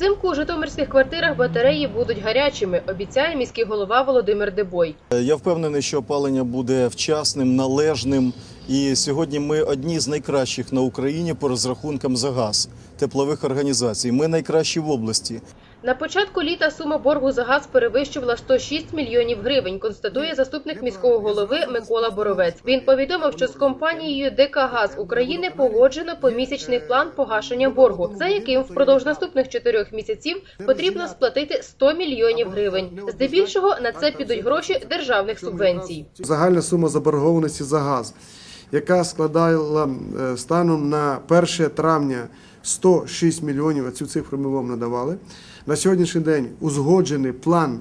Взимку у житомирських квартирах батареї будуть гарячими, обіцяє міський голова Володимир Дебой. Я впевнений, що опалення буде вчасним, належним. І сьогодні ми одні з найкращих на Україні по розрахункам за газ теплових організацій. Ми найкращі в області. На початку літа сума боргу за газ перевищувала 106 мільйонів гривень, констатує заступник міського голови Микола Боровець. Він повідомив, що з компанією ДК Газ України погоджено помісячний план погашення боргу, за яким впродовж наступних чотирьох місяців потрібно сплатити 100 мільйонів гривень. Здебільшого на це підуть гроші державних субвенцій. Загальна сума заборгованості за газ, яка складала е, станом на 1 травня 106 мільйонів, а цю цифру ми вам надавали. На сьогоднішній день узгоджений план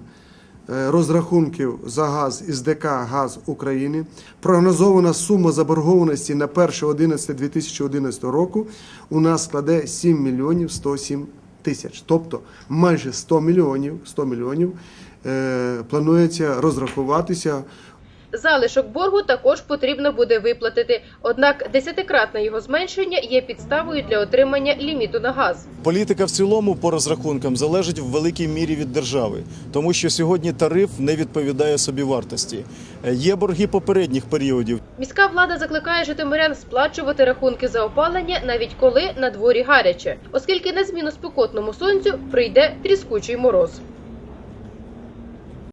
е, розрахунків за газ із ДК Газ України. Прогнозована сума заборгованості на 1.11.2011 року у нас складе 7 мільйонів 107 тисяч. Тобто майже 100 мільйонів, 100 мільйонів е, планується розрахуватися Залишок боргу також потрібно буде виплатити. Однак десятикратне його зменшення є підставою для отримання ліміту на газ. Політика в цілому по розрахункам залежить в великій мірі від держави, тому що сьогодні тариф не відповідає собівартості. Е, Є борги попередніх періодів. Міська влада закликає житомирян сплачувати рахунки за опалення навіть коли на дворі гаряче, оскільки на зміну спекотному сонцю прийде тріскучий мороз.